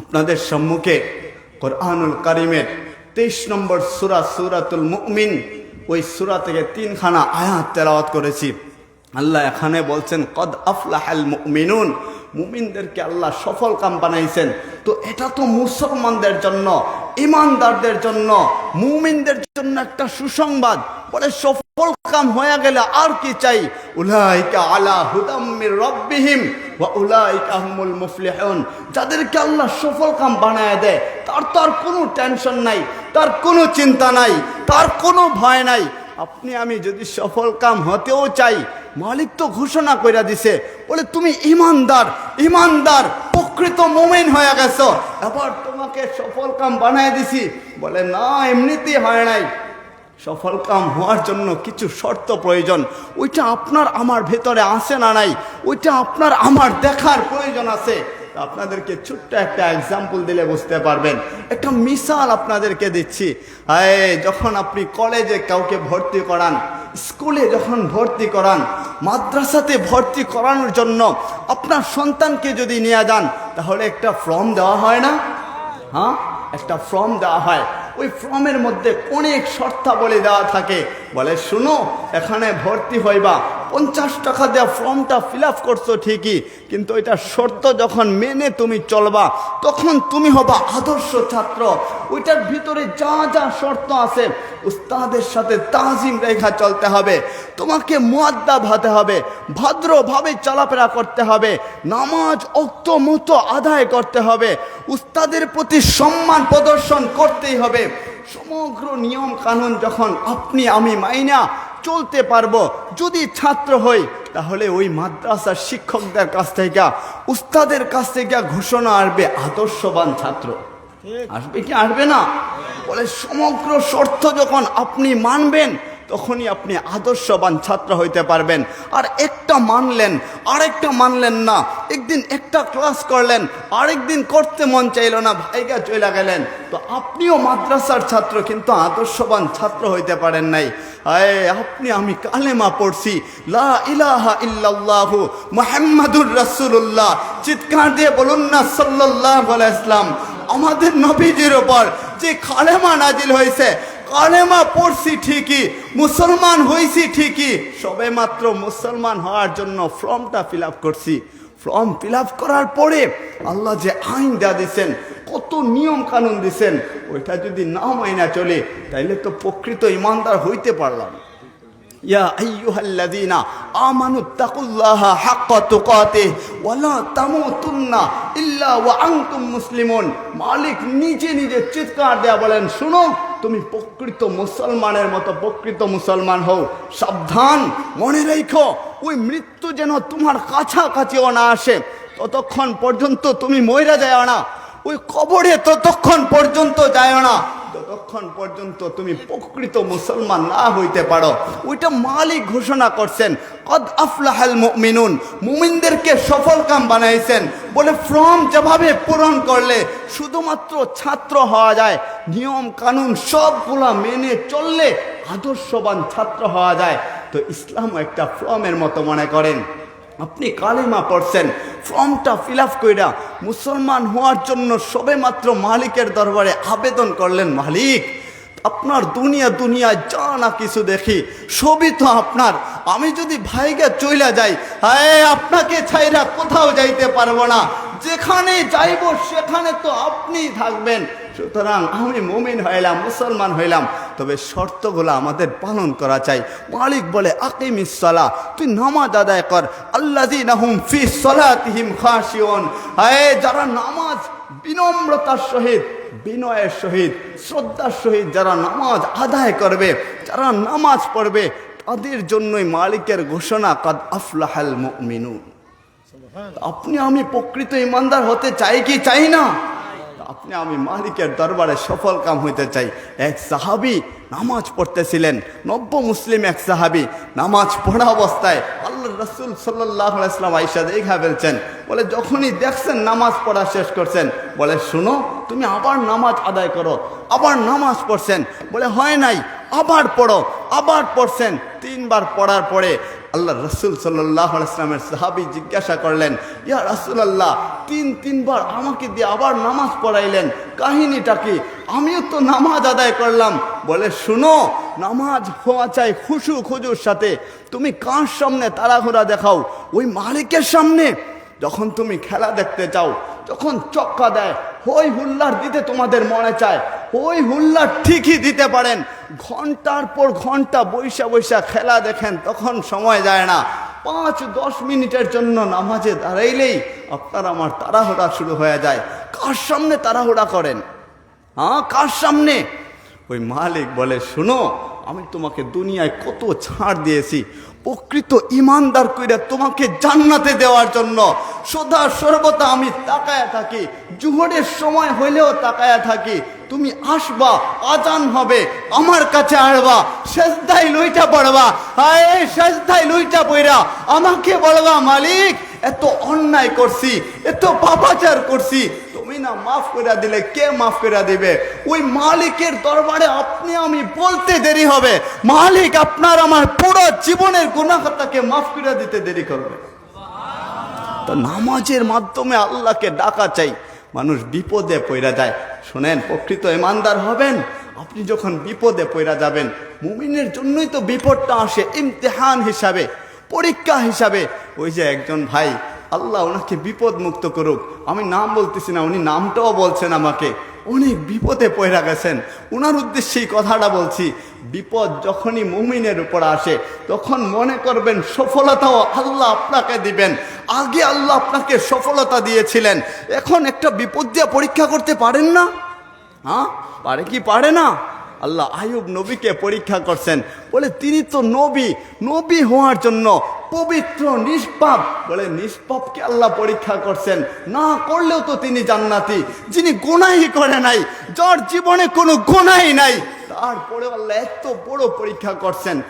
আপনাদের সম্মুখে কোরআনুল করিমের তেইশ নম্বর সুরা সুরাতুল মুমিন, ওই সুরা থেকে তিনখানা আয়াত তেলাওয়াত করেছি। আল্লাহ এখানে বলছেন, কদ আফলাহাল মুমিনুন মুমিনদেরকে আল্লাহ সফল কাম বানাইছেন। তো এটা তো মুসলমানদের জন্য ইমানদারদের জন্য, মুমিনদের জন্য একটা সুসংবাদ। বলে, সফল কাম হয়ে গেলে আর কি চাই? উলাইকা আলা হুদাম্মির রব্বিহিম ওয়া উলাইকা হুমুল মুফলিহুন। যাদেরকে আল্লাহ সফল কাম বানায় দেয়, তার তো আর কোনো টেনশন নাই, তার কোনো চিন্তা নাই, তার কোনো ভয় নাই। আপনি, আমি যদি সফল কাম হতেও চাই, মালিক তো ঘোষণা কইরা দিছে, বলে, তুমি ইমানদার ইমানদার, প্রকৃত মোমেন হয়ে গেছো। এবার তোমাকে সফল কাম বানায় দিছি। বলে, না, এমনিতেই হয় নাই। সফল কাম হওয়ার জন্য কিছু শর্ত প্রয়োজন। ওইটা আপনার আমার ভেতরে আসে না নাই? ওইটা আপনার আমার দেখার প্রয়োজন আছে। আপনাদেরকে ছোট্ট একটা এক্সাম্পল দিলে বুঝতে পারবেন। একটা মিসাল আপনাদেরকে দিচ্ছি। যখন আপনি কলেজে কাউকে ভর্তি করান স্কুলে যখন ভর্তি করান, মাদ্রাসাতে ভর্তি করানোর জন্য আপনার সন্তানকে যদি নিয়ে যান, তাহলে একটা ফর্ম দেওয়া হয় না? হ্যাঁ? একটা ফর্ম দেওয়া হয়। ওই ফর্মের মধ্যে অনেক শর্তাবলী দেওয়া থাকে। বলে, শুনো, এখানে ভর্তি হইবা। পঞ্চাশ টাকা দেওয়া ফর্মটা ফিল আপ করছ ঠিকই, কিন্তু এটা শর্ত যখন মেনে তুমি চলবা, তখন তুমি হবা আদর্শ ছাত্র। ওইটার ভিতরে যা যা শর্ত আছে, উস্তাদের সাথে তাজিম রেখা চলতে হবে, তোমাকে মুয়াদ্দা ভাতে হবে, ভদ্রভাবে চলাফেরা করতে হবে, নামাজ অক্ত মতো আদায় করতে হবে, উস্তাদের প্রতি সম্মান প্রদর্শন করতেই হবে। সমগ্র নিয়ম কানুন যখন আপনি, আমি মাইনা চলতে পারব। যদি ছাত্র হই তাহলে ওই মাদ্রাসার শিক্ষকদের কাছ থেকে উস্তাদের কাছ থেকে ঘোষণা আসবে আদর্শবান ছাত্র। আসবে কি? আসবে না। বলে সমগ্র শর্ত যখন আপনি মানবেন তখনই আপনি আদর্শবান ছাত্র হইতে পারবেন। আর একটা মানলেন, আরেকটা মানলেন না। একদিন একটা ক্লাস করলেন, আরেকদিন করতে মন চাইল না, ভাইগা চলে গেলেন। তো আপনিও মাদ্রাসার ছাত্র, কিন্তু আদর্শবান ছাত্র হইতে পারেন নাই। আয় আপনি, আমি কালেমা পড়ছি। লা ইলাহা ইল্লাল্লাহু মুহাম্মাদুর রাসূলুল্লাহ। চিৎকার দিয়ে বলুন না, সাল্লাল্লাহু আলাইহি আমাদের নবীজির ওপর যে কালেমা নাজিল হয়েছে কালেমা পড়ছি ঠিকই, মুসলমান হয়েছি ঠিকই, সবে মাত্র মুসলমান হওয়ার জন্য ফর্মটা ফিল করছি। ফর্ম ফিল করার পরে আল্লাহ যে আইন দেওয়া দিচ্ছেন কত নিয়ম কানুন দিছেন, ওইটা যদি না মাইনা চলে, তাইলে তো প্রকৃত ইমানদার হইতে পারলাম। ইয়া আইয়ুহাল্লাযীনা আমানু তাকুল্লাহা হাক্কা তুকাতিহ ওয়া লা তামুতুন্না ইল্লা ওয়া আনতুম মুসলিমুন। মালিক নিজে নিজে চিৎকার দেয়া বলেন শুনো তুমি প্রকৃত মুসলমানের মতো প্রকৃত মুসলমান হও। সাবধান, মনে রেখো, ওই মৃত্যু যেন তোমার কাছাকাছিও না আসে। ততক্ষণ পর্যন্ত তুমি ময়রা যায় না। ওই কবরে ততক্ষণ পর্যন্ত যায় না। ততক্ষণ পর্যন্ত তুমি প্রকৃত মুসলমান না হইতে পারো। ওইটা মালিক ঘোষণা করছেন, কদ আফলাহাল মুমিনুন মুমিনদেরকে সফল কাম বানাইছেন। বলে, ফর্ম যেভাবে পূরণ করলে শুধুমাত্র ছাত্র হওয়া যায়, নিয়ম কানুন সবগুলা মেনে চললে আদর্শবান ছাত্র হওয়া যায়। তো ইসলাম একটা ফর্মের মতো মনে করেন। আপনি কালিমা পড়ছেন। ফর্মটা ফিল আপ কইরা মুসলমান হওয়ার জন্য সবে মাত্র মালিকের দরবারে আবেদন করলেন মালিক। আপনার দুনিয়া দুনিয়া যা না কিছু দেখি, সবই তো আপনার। আমি যদি ভাইগা চইলা যাই হ্যাঁ আপনাকে ছাইরা কোথাও যাইতে পারব না। যেখানে যাইব, সেখানে তো আপনি থাকবেন। সুতরাং আমি মুমিন হইলাম, মুসলমান হইলাম, তবে শর্তগুলো আমাদের পালন করা চাই। মালিক বলে আকিম ইসলা তুই নামাজ আদায় কর। খাসিওন হায়, যারা নামাজ বিনম্রতার সহিত, বিনয়ের সহিত, শ্রদ্ধার সহিত যারা নামাজ আদায় করবে, যারা নামাজ পড়বে, তাদের জন্যই মালিকের ঘোষণা, কাদ আফলাহাল মুমিনুন। আপনি আমি প্রকৃত ইমানদার হতে চাই কি চাই না? আপনি আমি মালিকের দরবারে সফল কাম হইতে চাই। এক সাহাবি নামাজ পড়তেছিলেন, নব্য মুসলিম এক সাহাবি নামাজ পড়া অবস্থায় আল্লাহ রসুল সাল্লাহ ইসলাম আইসা দেখা ফেলছেন। বলে, যখনই দেখছেন নামাজ পড়া শেষ করছেন, বলে, শুনো, তুমি আবার নামাজ আদায় করো, আবার নামাজ পড়ছেন। বলে, হয় নাই আবার পড়ো, আবার পড়ছেন। তিনবার পড়ার পরে আল্লাহ রসুল সাল্লাহ ইসলামের সাহাবি জিজ্ঞাসা করলেন, ইয়া রাসুল আল্লাহ তিন, তিনবার আমাকে দিয়ে আবার নামাজ পড়াইলেন, কাহিনীটা কি? আমিও তো নামাজ আদায় করলাম। বলে, শুনো, নামাজ হওয়া চাই খুশু খুজুর সাথে। তুমি কার সামনে তাড়াহুড়া দেখাও? ওই মালিকের সামনে? যখন তুমি খেলা দেখতে চাও, যখন চক্কা দেয়, হই হুল্লার দিতে তোমাদের মনে চায় ওই হুল্লার ঠিকই দিতে পারেন। ঘণ্টার পর ঘণ্টা বৈশা বৈশা খেলা দেখেন, তখন সময় যায় না। পাঁচ, দশ মিনিটের জন্য নামাজে দাঁড়াইলেই আপনার আমার তাড়াহুড়া শুরু হয়ে যায়। কার সামনে তাড়াহুড়া করেন? হ্যাঁ কার সামনে? ওই মালিক বলে, শুনো আমি তোমাকে দুনিয়ায় কত ছাড় দিয়েছি। প্রকৃত ইমানদার কইরা তোমাকে জান্নাতে দেওয়ার জন্য সদা সর্বদা আমি তাকায়া থাকি। জুহরের সময় হইলেও তাকায়া থাকি। তুমি আসবা, আজান হবে, আমার কাছে আসবা সেজদাই লইটা পড়বা। হায় সেজদাই লইটা পড়া আমাকে বলবা, মালিক এত অন্যায় করছি, এত পাপাচার করছি। তুমি না মাফ করে দিলে, কে মাফ করে দিবে? ওই মালিকের দরবারে আপনি, আমি বলতে দেরি হবে। মালিক আপনার আমার পুরো জীবনের গুণাহতাকে মাফ করে দিতে দেরি করবে। তো নামাজের মাধ্যমে আল্লাহকে ডাকা চাই, মানুষ বিপদে পইরা যায়। শোনেন, প্রকৃত ইমানদার হবেন? আপনি যখন বিপদে পইরা যাবেন, মুমিনের জন্যই তো বিপদটা আসে, ইমতেহান হিসাবে। পরীক্ষা হিসাবে। ওই যে একজন ভাই, আল্লাহ ওনাকে বিপদ মুক্ত করুক। আমি নাম বলতেছি না, উনি নামটাও বলছেন আমাকে। অনেক বিপদে পয়রা গেছেন। ওনার উদ্দেশ্যে এই কথাটা বলছি, বিপদ যখনই মুমিনের উপর আসে, তখন মনে করবেন সফলতাও আল্লাহ আপনাকে দিবেন। আগে আল্লাহ আপনাকে সফলতা দিয়েছিলেন, এখন একটা বিপদ দিয়ে পরীক্ষা করতে পারেন না? হ্যাঁ পারে কি পারে না? আল্লাহ আয়ুব নবীকে পরীক্ষা করছেন। বলে, তিনি তো নবী। নবী হওয়ার জন্য পবিত্র, নিষ্পাপ। বলে, নিষ্পাপকে আল্লাহ পরীক্ষা করছেন। না করলেও তো তিনি জান্নাতি, যিনি গোনাই করে নাই, যার জীবনে কোনো গোনাই নাই। তারপরে আল্লাহ এত বড় পরীক্ষা করছেন।